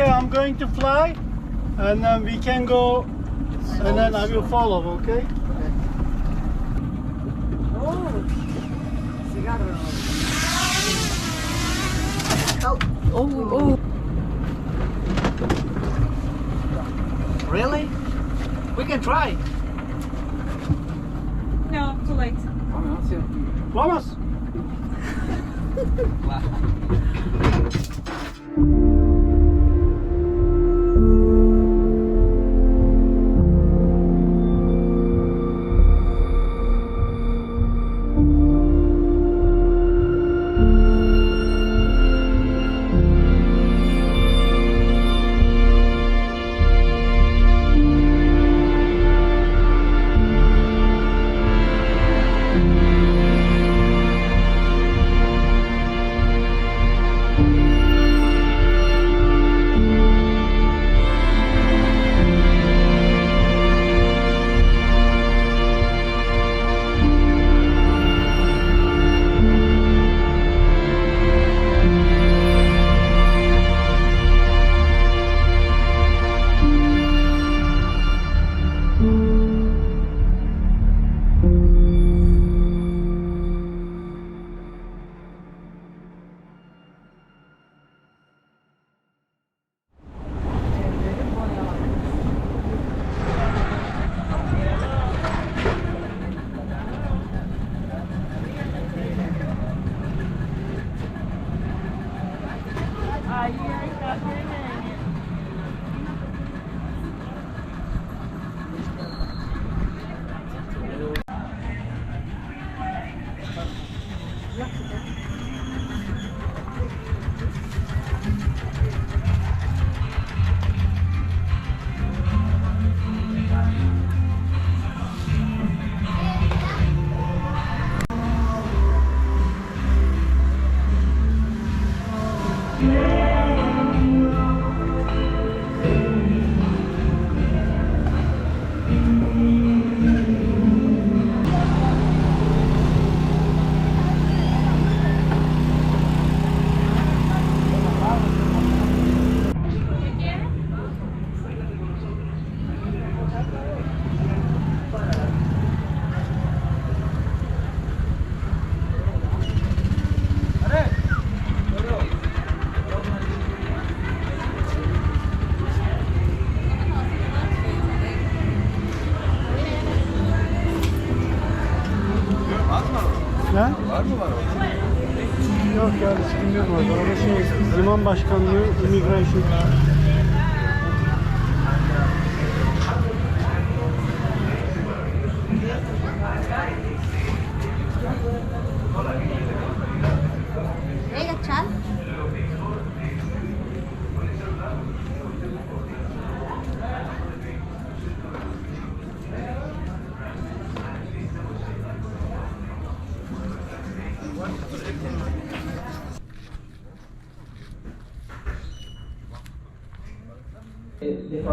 Okay, I'm going to fly, and then we can go, and then I will follow. Okay. Oh, cigarro. Oh, Oh, oh. really? We can try. No, too late. Vamos. Ne?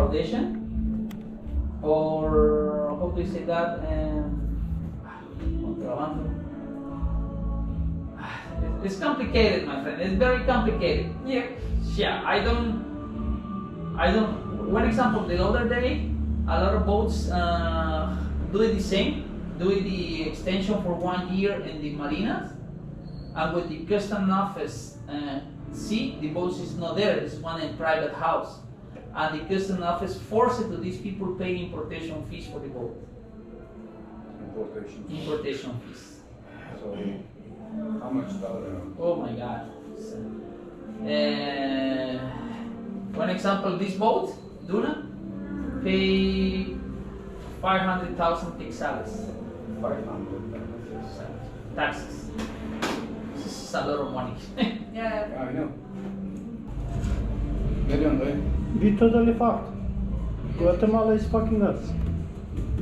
Defraudation or how do you say that um. It's complicated, my friend. It's very complicated. Yeah, yeah. I don't, I don't. One example: the other day, a lot of boats uh, do it the same, do it the extension for one year in the marinas, and with the custom office uh, see the boat is not there. It's one in private house and the custom office forced to these people pay importation fees for the boat. Importation. Importation fees. So, how much dollar? Oh my god. So, uh, one example, this boat, Duna, pay 500,000 quetzales Five hundred. taxes. This is a lot of money. Yeah. I know. Ne diyorsun dayı? We totally fucked. Guatemala is fucking us.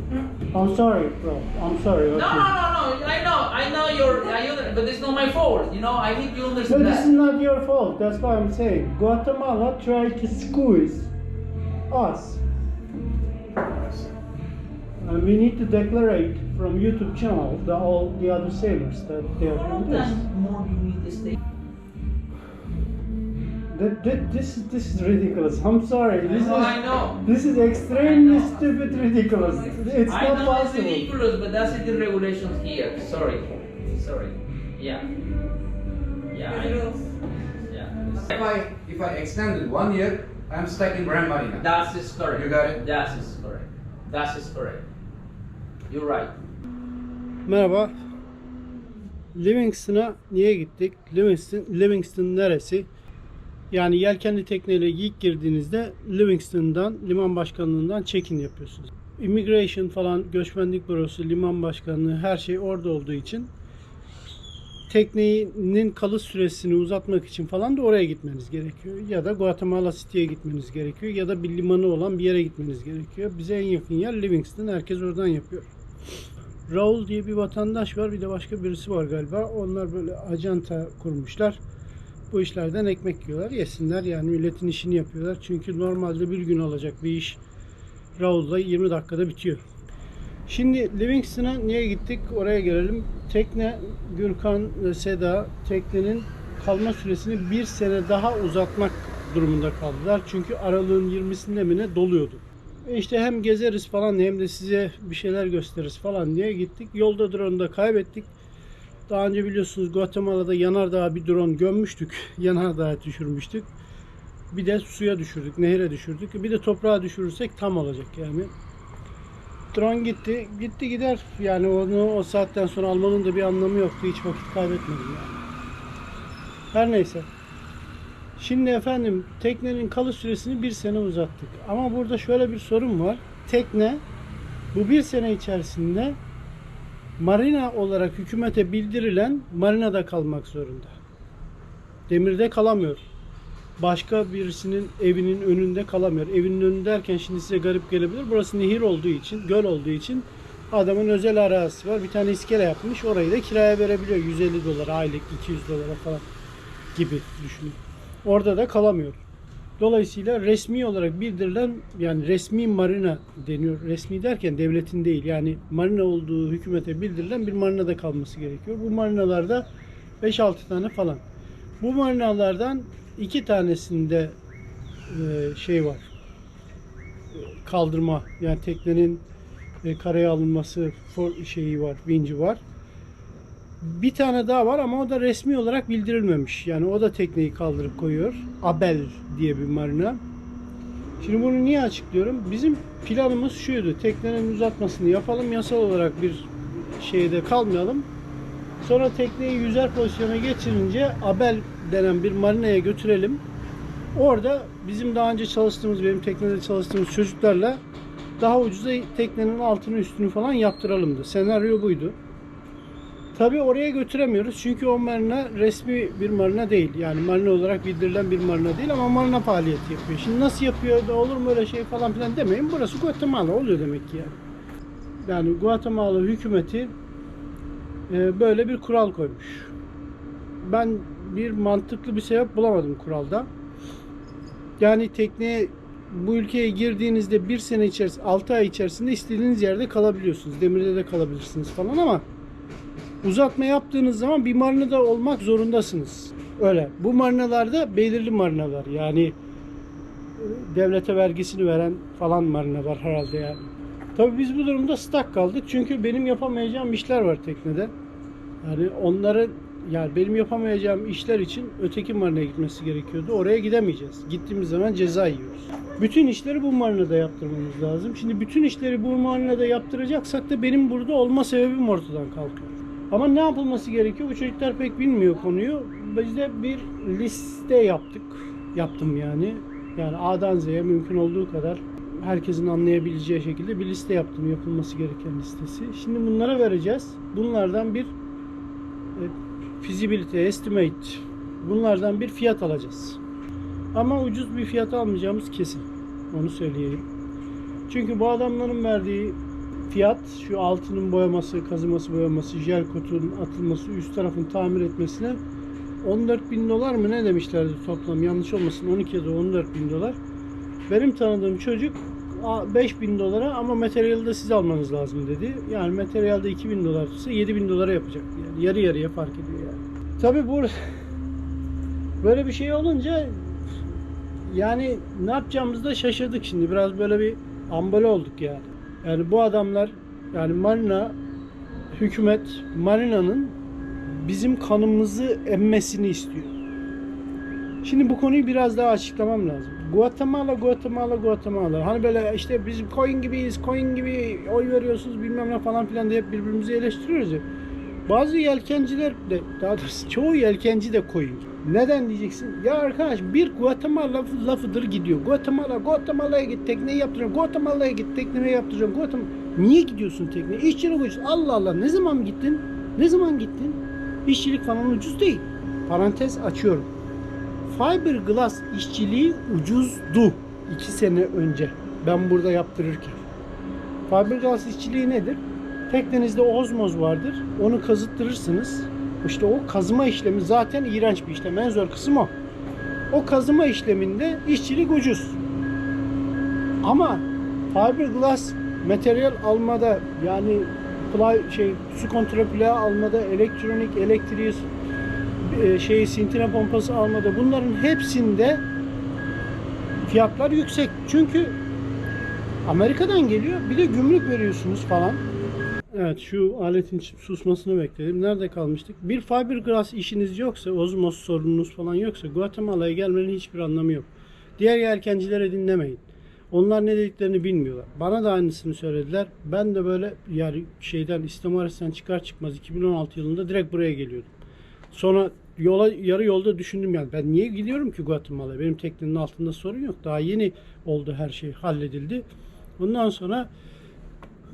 Hmm? I'm sorry, bro. I'm sorry. no, okay. no, no, no. I know, I know you're, I under, but it's not my fault. You know, I need you to No, understand this that. is not your fault. That's why I'm saying. Guatemala tried to squeeze us. And we need to declare from YouTube channel the all the other sailors that they are How doing this. This, this is ridiculous. I'm sorry. This No, I is, know. this is extremely I know. stupid, ridiculous. It's I not know possible. it's ridiculous, but that's the regulations here. Sorry. Sorry. Yeah. Yeah. I know. Yeah. If I if I extended one year, I'm stuck in Grand Marina. That is correct. You got it? That is correct. That is correct. You're right. Merhaba. Livingston'a niye gittik? Livingston, Livingston neresi? Yani yelkenli tekneyle ilk girdiğinizde Livingston'dan, liman başkanlığından check-in yapıyorsunuz. Immigration falan, göçmenlik bürosu, liman başkanlığı her şey orada olduğu için teknenin kalış süresini uzatmak için falan da oraya gitmeniz gerekiyor. Ya da Guatemala City'ye gitmeniz gerekiyor. Ya da bir limanı olan bir yere gitmeniz gerekiyor. Bize en yakın yer Livingston. Herkes oradan yapıyor. Raul diye bir vatandaş var bir de başka birisi var galiba. Onlar böyle acanta kurmuşlar. Bu işlerden ekmek yiyorlar. Yesinler yani milletin işini yapıyorlar. Çünkü normalde bir gün alacak bir iş Raul'da 20 dakikada bitiyor. Şimdi Livingston'a niye gittik? Oraya gelelim. Tekne Gürkan ve Seda teknenin kalma süresini bir sene daha uzatmak durumunda kaldılar. Çünkü aralığın 20'sinde mi ne doluyordu. E İşte hem gezeriz falan hem de size bir şeyler gösteririz falan diye gittik. Yolda drone'u da kaybettik. Daha önce biliyorsunuz Guatemala'da Yanardağ'a bir drone gömmüştük. Yanardağ'a düşürmüştük. Bir de suya düşürdük, nehre düşürdük. Bir de toprağa düşürürsek tam olacak yani. Drone gitti, gitti gider. Yani onu o saatten sonra almanın da bir anlamı yoktu. Hiç vakit kaybetmedim yani. Her neyse. Şimdi efendim teknenin kalış süresini bir sene uzattık. Ama burada şöyle bir sorun var. Tekne bu bir sene içerisinde marina olarak hükümete bildirilen marinada kalmak zorunda. Demirde kalamıyor. Başka birisinin evinin önünde kalamıyor. Evinin önünde derken şimdi size garip gelebilir. Burası nehir olduğu için, göl olduğu için adamın özel arazisi var. Bir tane iskele yapmış. Orayı da kiraya verebiliyor. 150 dolara aylık, 200 dolara falan gibi düşünün. Orada da kalamıyor. Dolayısıyla resmi olarak bildirilen yani resmi marina deniyor. Resmi derken devletin değil yani marina olduğu hükümete bildirilen bir marinada kalması gerekiyor. Bu marinalarda 5-6 tane falan. Bu marinalardan iki tanesinde e, şey var. Kaldırma yani teknenin e, karaya alınması for şeyi var, vinci var. Bir tane daha var ama o da resmi olarak bildirilmemiş. Yani o da tekneyi kaldırıp koyuyor. Abel diye bir marina. Şimdi bunu niye açıklıyorum? Bizim planımız şuydu. Teknenin uzatmasını yapalım. Yasal olarak bir şeyde kalmayalım. Sonra tekneyi yüzer pozisyona geçirince Abel denen bir marinaya götürelim. Orada bizim daha önce çalıştığımız, benim teknede çalıştığımız çocuklarla daha ucuza teknenin altını üstünü falan yaptıralımdı. Senaryo buydu. Tabii oraya götüremiyoruz çünkü o marina resmi bir marina değil. Yani marina olarak bildirilen bir marina değil ama marina faaliyeti yapıyor. Şimdi nasıl yapıyor da olur mu öyle şey falan filan demeyin. Burası Guatemala oluyor demek ki yani. Yani Guatemala hükümeti e, böyle bir kural koymuş. Ben bir mantıklı bir sebep bulamadım kuralda. Yani tekneye bu ülkeye girdiğinizde bir sene içerisinde, 6 ay içerisinde istediğiniz yerde kalabiliyorsunuz. Demirde de kalabilirsiniz falan ama uzatma yaptığınız zaman bir marinada olmak zorundasınız. Öyle. Bu marinalarda belirli marinalar yani e, devlete vergisini veren falan marina var herhalde yani. Tabii biz bu durumda stuck kaldık çünkü benim yapamayacağım işler var teknede. Yani onları yani benim yapamayacağım işler için öteki marinaya gitmesi gerekiyordu. Oraya gidemeyeceğiz. Gittiğimiz zaman ceza yiyoruz. Bütün işleri bu marinada yaptırmamız lazım. Şimdi bütün işleri bu marinada yaptıracaksak da benim burada olma sebebim ortadan kalkıyor. Ama ne yapılması gerekiyor? Bu çocuklar pek bilmiyor konuyu. Biz de bir liste yaptık. Yaptım yani. Yani A'dan Z'ye mümkün olduğu kadar herkesin anlayabileceği şekilde bir liste yaptım. Yapılması gereken listesi. Şimdi bunlara vereceğiz. Bunlardan bir e, feasibility estimate bunlardan bir fiyat alacağız. Ama ucuz bir fiyat almayacağımız kesin. Onu söyleyeyim. Çünkü bu adamların verdiği fiyat şu altının boyaması, kazıması, boyaması, jel kotun atılması, üst tarafın tamir etmesine 14 bin dolar mı ne demişlerdi toplam yanlış olmasın 12 ya da 14 bin dolar. Benim tanıdığım çocuk 5 bin dolara ama materyali de siz almanız lazım dedi. Yani materyalde 2 bin dolar tutsa 7 bin dolara yapacaktı yani. Yarı yarıya fark ediyor yani. Tabi bu böyle bir şey olunca yani ne yapacağımızı da şaşırdık şimdi. Biraz böyle bir ambale olduk yani. Yani bu adamlar yani Marina hükümet Marina'nın bizim kanımızı emmesini istiyor. Şimdi bu konuyu biraz daha açıklamam lazım. Guatemala, Guatemala, Guatemala. Hani böyle işte biz coin gibiyiz, coin gibi oy veriyorsunuz bilmem ne falan filan diye hep birbirimizi eleştiriyoruz ya. Bazı yelkenciler de daha doğrusu çoğu yelkenci de coin gibi. Neden diyeceksin? Ya arkadaş bir Guatemala lafı, lafıdır gidiyor. Guatemala, Guatemala'ya git tekneyi yaptıracağım. Guatemala'ya git tekneyi yaptıracağım. Guatemala. Niye gidiyorsun tekneye? İşçilik ucuz. Allah Allah ne zaman gittin? Ne zaman gittin? İşçilik falan ucuz değil. Parantez açıyorum. Fiberglass işçiliği ucuzdu 2 sene önce ben burada yaptırırken. Fiberglass işçiliği nedir? Teknenizde ozmoz vardır. Onu kazıttırırsınız. İşte o kazıma işlemi zaten iğrenç bir işlem. En zor kısım o. O kazıma işleminde işçilik ucuz. Ama fiberglass materyal almada yani play, şey su kontraplağı almada elektronik elektriği e, şeyi sintine pompası almada bunların hepsinde fiyatlar yüksek. Çünkü Amerika'dan geliyor. Bir de gümrük veriyorsunuz falan. Evet şu aletin susmasını bekledim. Nerede kalmıştık? Bir fiberglass işiniz yoksa, ozmoz sorununuz falan yoksa Guatemala'ya gelmenin hiçbir anlamı yok. Diğer yelkencilere dinlemeyin. Onlar ne dediklerini bilmiyorlar. Bana da aynısını söylediler. Ben de böyle yani şeyden İstihbarattan çıkar çıkmaz 2016 yılında direkt buraya geliyordum. Sonra yola yarı yolda düşündüm yani ben niye gidiyorum ki Guatemala'ya? Benim teknenin altında sorun yok. Daha yeni oldu her şey halledildi. Ondan sonra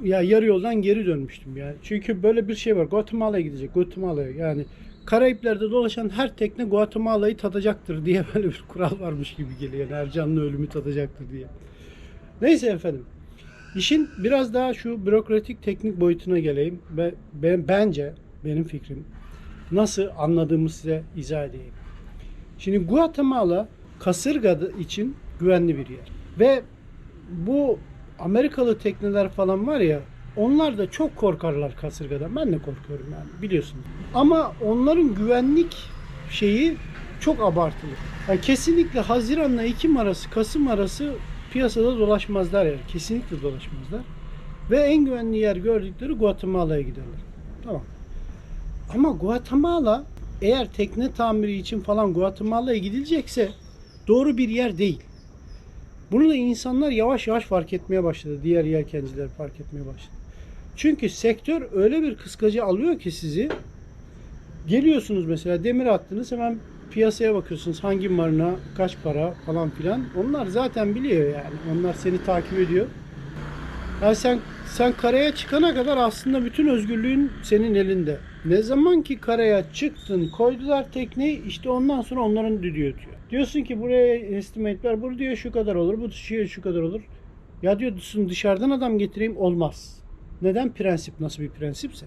ya yarı yoldan geri dönmüştüm yani. Çünkü böyle bir şey var. Guatemala'ya gidecek. Guatemala'ya yani Karayipler'de dolaşan her tekne Guatemala'yı tadacaktır diye böyle bir kural varmış gibi geliyor. Yani her canlı ölümü tadacaktır diye. Neyse efendim. İşin biraz daha şu bürokratik teknik boyutuna geleyim ve ben, bence benim fikrim nasıl anladığımı size izah edeyim. Şimdi Guatemala kasırga için güvenli bir yer. Ve bu Amerikalı tekneler falan var ya onlar da çok korkarlar kasırgadan. Ben de korkuyorum yani biliyorsun. Ama onların güvenlik şeyi çok abartılı. Yani kesinlikle Haziran'la Ekim arası, Kasım arası piyasada dolaşmazlar yani. Kesinlikle dolaşmazlar. Ve en güvenli yer gördükleri Guatemala'ya giderler. Tamam. Ama Guatemala eğer tekne tamiri için falan Guatemala'ya gidilecekse doğru bir yer değil. Bunu da insanlar yavaş yavaş fark etmeye başladı. Diğer yelkenciler fark etmeye başladı. Çünkü sektör öyle bir kıskacı alıyor ki sizi geliyorsunuz mesela demir attınız hemen piyasaya bakıyorsunuz hangi marina kaç para falan filan. Onlar zaten biliyor yani. Onlar seni takip ediyor. Yani sen sen karaya çıkana kadar aslında bütün özgürlüğün senin elinde. Ne zaman ki karaya çıktın, koydular tekneyi işte ondan sonra onların düdüğü ötüyor. Diyorsun ki buraya estimate ver, bu diyor şu kadar olur, bu şu, şu kadar olur. Ya diyorsun dışarıdan adam getireyim olmaz. Neden? Prensip nasıl bir prensipse.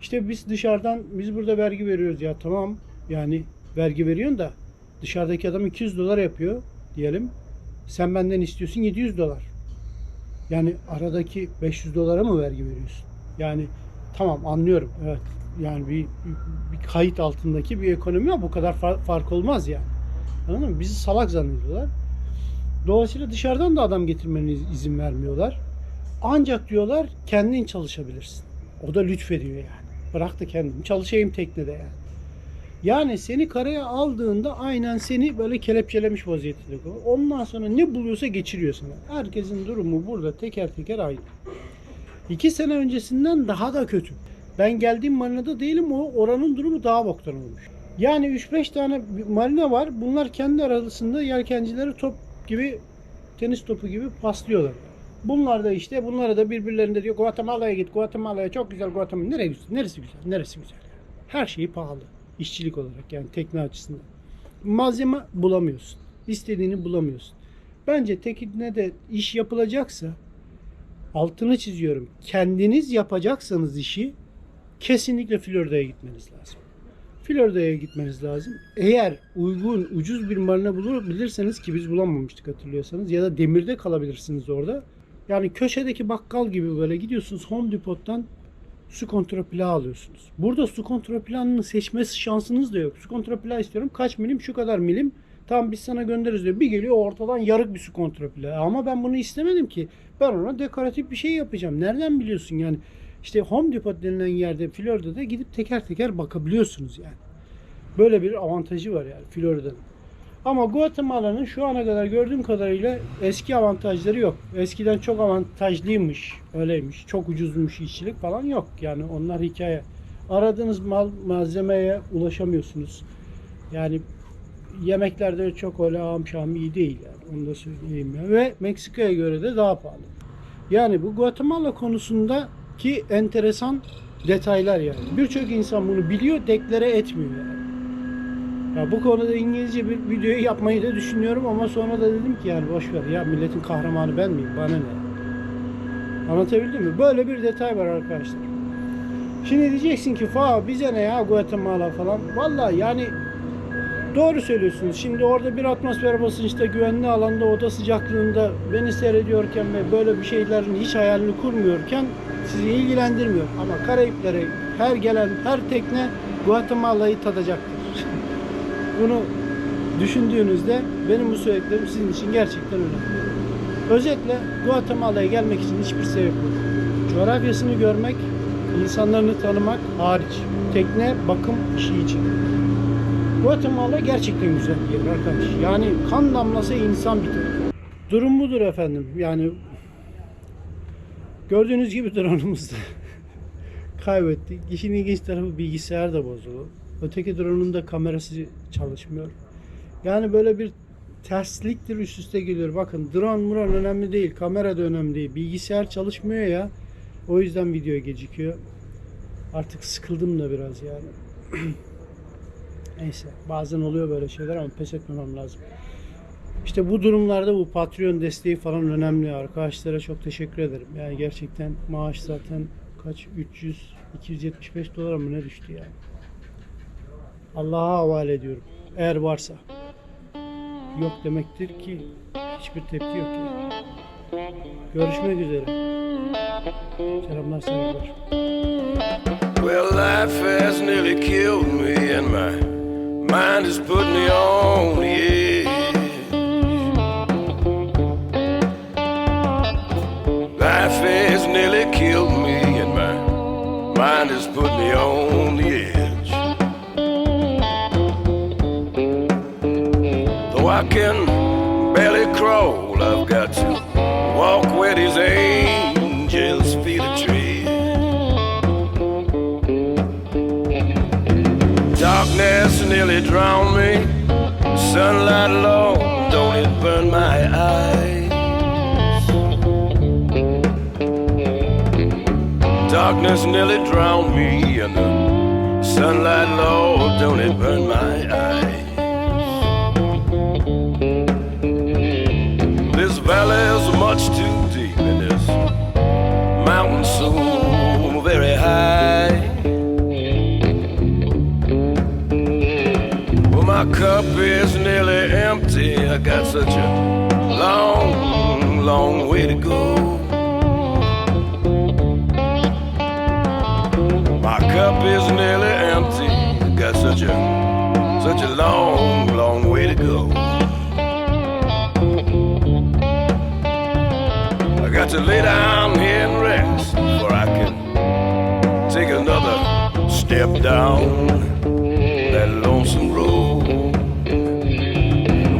İşte biz dışarıdan, biz burada vergi veriyoruz ya tamam yani vergi veriyorsun da dışarıdaki adam 200 dolar yapıyor diyelim. Sen benden istiyorsun 700 dolar. Yani aradaki 500 dolara mı vergi veriyorsun? Yani tamam anlıyorum. Evet. Yani bir, bir, kayıt altındaki bir ekonomi ama bu kadar far- fark olmaz yani. Anladın mı? Bizi salak zannediyorlar. Dolayısıyla dışarıdan da adam getirmene iz- izin vermiyorlar. Ancak diyorlar kendin çalışabilirsin. O da lütfediyor yani. Bırak da kendim çalışayım teknede yani. Yani seni karaya aldığında aynen seni böyle kelepçelemiş vaziyette. koyuyor. Ondan sonra ne buluyorsa geçiriyor sana. Herkesin durumu burada teker teker aynı. İki sene öncesinden daha da kötü. Ben geldiğim marinada değilim o oranın durumu daha boktan olmuş. Yani 3-5 tane marina var. Bunlar kendi arasında yelkencileri top gibi tenis topu gibi paslıyorlar. Bunlar da işte bunlara da birbirlerinde diyor Guatemala'ya git Guatemala'ya çok güzel Guatemala. Neresi, neresi güzel? Neresi güzel? Her şeyi pahalı. İşçilik olarak yani tekne açısından. Malzeme bulamıyorsun. İstediğini bulamıyorsun. Bence tekne de iş yapılacaksa altını çiziyorum. Kendiniz yapacaksanız işi kesinlikle Florida'ya gitmeniz lazım. Florida'ya gitmeniz lazım. Eğer uygun, ucuz bir marina bulabilirseniz ki biz bulamamıştık hatırlıyorsanız ya da demirde kalabilirsiniz orada. Yani köşedeki bakkal gibi böyle gidiyorsunuz Home Depot'tan su kontraplağı alıyorsunuz. Burada su kontraplanını seçme şansınız da yok. Su kontraplağı istiyorum. Kaç milim? Şu kadar milim. Tamam biz sana göndeririz diyor. Bir geliyor ortadan yarık bir su kontrolü. Ama ben bunu istemedim ki. Ben ona dekoratif bir şey yapacağım. Nereden biliyorsun yani? İşte Home Depot denilen yerde Florida'da gidip teker teker bakabiliyorsunuz yani. Böyle bir avantajı var yani Florida'nın. Ama Guatemala'nın şu ana kadar gördüğüm kadarıyla eski avantajları yok. Eskiden çok avantajlıymış, öyleymiş. Çok ucuzmuş işçilik falan yok. Yani onlar hikaye. Aradığınız mal malzemeye ulaşamıyorsunuz. Yani yemeklerde çok öyle ağam şahım iyi değil yani. Onu da söyleyeyim ya. Ve Meksika'ya göre de daha pahalı. Yani bu Guatemala konusundaki enteresan detaylar yani. Birçok insan bunu biliyor, deklare etmiyor yani. Ya bu konuda İngilizce bir video yapmayı da düşünüyorum ama sonra da dedim ki yani boş ver ya milletin kahramanı ben miyim? Bana ne? Anlatabildim mi? Böyle bir detay var arkadaşlar. Şimdi diyeceksin ki fa bize ne ya Guatemala falan. Vallahi yani doğru söylüyorsunuz. Şimdi orada bir atmosfer basınçta güvenli alanda oda sıcaklığında beni seyrediyorken ve böyle bir şeylerin hiç hayalini kurmuyorken sizi ilgilendirmiyor. Ama Karayiplere her gelen her tekne Guatemala'yı tadacaktır. Bunu düşündüğünüzde benim bu söylediklerim sizin için gerçekten önemli. Özetle Guatemala'ya gelmek için hiçbir sebep yok. Coğrafyasını görmek, insanlarını tanımak hariç. Tekne bakım işi için. Guatemala gerçekten güzel bir yer arkadaş. Yani kan damlası insan biter. Durum budur efendim. Yani gördüğünüz gibi drone'umuzda kaybettik. İşin ilginç tarafı bilgisayar da bozuldu. Öteki drone'un da kamerası çalışmıyor. Yani böyle bir tersliktir üst üste geliyor. Bakın drone muran önemli değil. Kamera da önemli değil. Bilgisayar çalışmıyor ya. O yüzden video gecikiyor. Artık sıkıldım da biraz yani. Neyse bazen oluyor böyle şeyler ama pes etmemem lazım. İşte bu durumlarda bu Patreon desteği falan önemli. Arkadaşlara çok teşekkür ederim. Yani gerçekten maaş zaten kaç 300 275 dolara mı ne düştü yani. Allah'a havale ediyorum. Eğer varsa. Yok demektir ki hiçbir tepki yok yani. Görüşmek üzere. Selamlar saygılar. Well, life has nearly killed me, and my mind has put me on the. Can barely crawl, I've got to walk where these angels' feet are tread. Darkness nearly drowned me. Sunlight alone, don't it burn my eyes? Darkness nearly drowned me, and the sunlight low, don't it burn my eyes? This valley is much too deep, and this mountain so very high. Well, my cup is nearly empty. I got such a long, long way to go. My cup is nearly To lay down here and rest before I can take another step down that lonesome road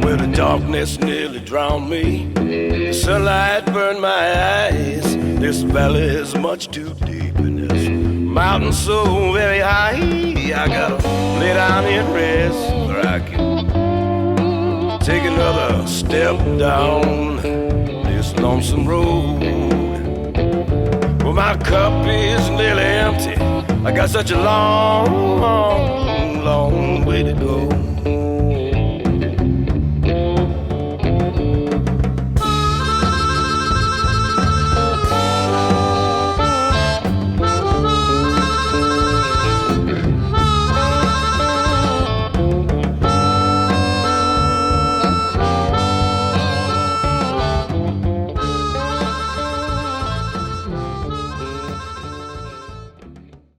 where the darkness nearly drowned me. The sunlight burned my eyes. This valley is much too deep, and this mountain so very high. I gotta lay down and rest where I can take another step down lonesome road. Well, my cup is nearly empty. I got such a long, long way to go.